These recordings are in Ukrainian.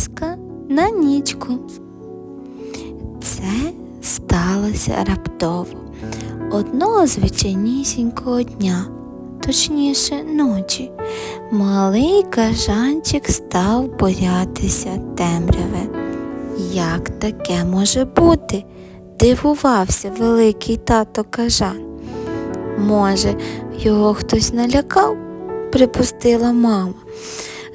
казка на нічку. Це сталося раптово. Одного звичайнісінького дня, точніше ночі, малий кажанчик став боятися темряви. Як таке може бути? Дивувався великий тато кажан. Може, його хтось налякав? припустила мама.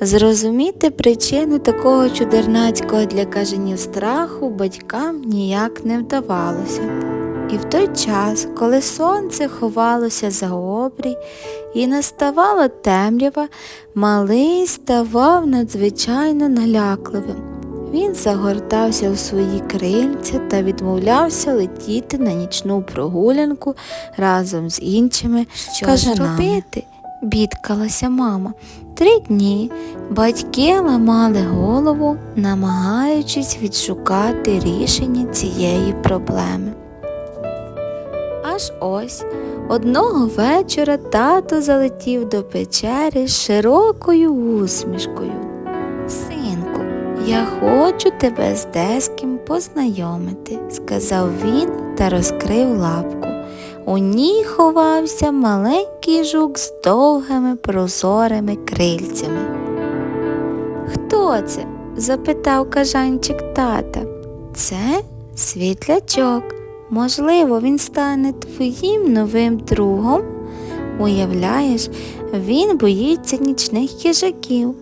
Зрозуміти причину такого чудернацького для кажанів страху батькам ніяк не вдавалося. І в той час, коли сонце ховалося за обрій і наставала темрява, малий ставав надзвичайно налякливим. Він загортався у свої крильця та відмовлявся летіти на нічну прогулянку разом з іншими Що Каже, ж робити? Бідкалася мама. Три дні батьки ламали голову, намагаючись відшукати рішення цієї проблеми. Аж ось одного вечора тато залетів до печери з широкою усмішкою. Синку, я хочу тебе з деським познайомити, сказав він та розкрив лапку. У ній ховався маленький жук з довгими прозорими крильцями. Хто це? запитав кажанчик тата. Це світлячок. Можливо, він стане твоїм новим другом. Уявляєш, він боїться нічних їжаків,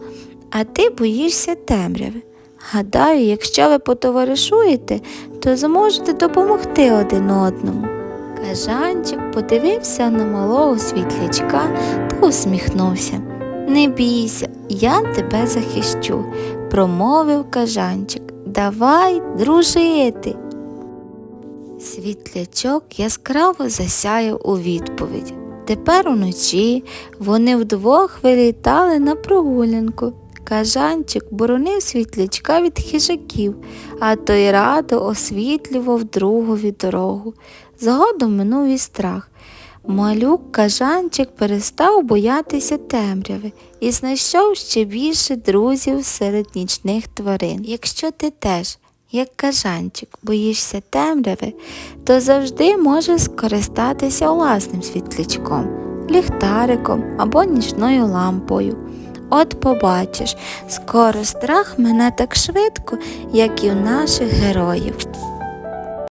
а ти боїшся темряви. Гадаю, якщо ви потоваришуєте, то зможете допомогти один одному. Кажанчик подивився на малого світлячка та усміхнувся. Не бійся, я тебе захищу, промовив кажанчик. Давай дружити. Світлячок яскраво засяяв у відповідь. Тепер уночі вони вдвох вилітали на прогулянку. Кажанчик боронив світлячка від хижаків, а той радо освітлював другові дорогу. Згодом минув і страх. Малюк кажанчик перестав боятися темряви і знайшов ще більше друзів серед нічних тварин. Якщо ти теж, як кажанчик, боїшся темряви, то завжди можеш скористатися власним світлячком, ліхтариком або нічною лампою. От побачиш, скоро страх мене так швидко, як і у наших героїв.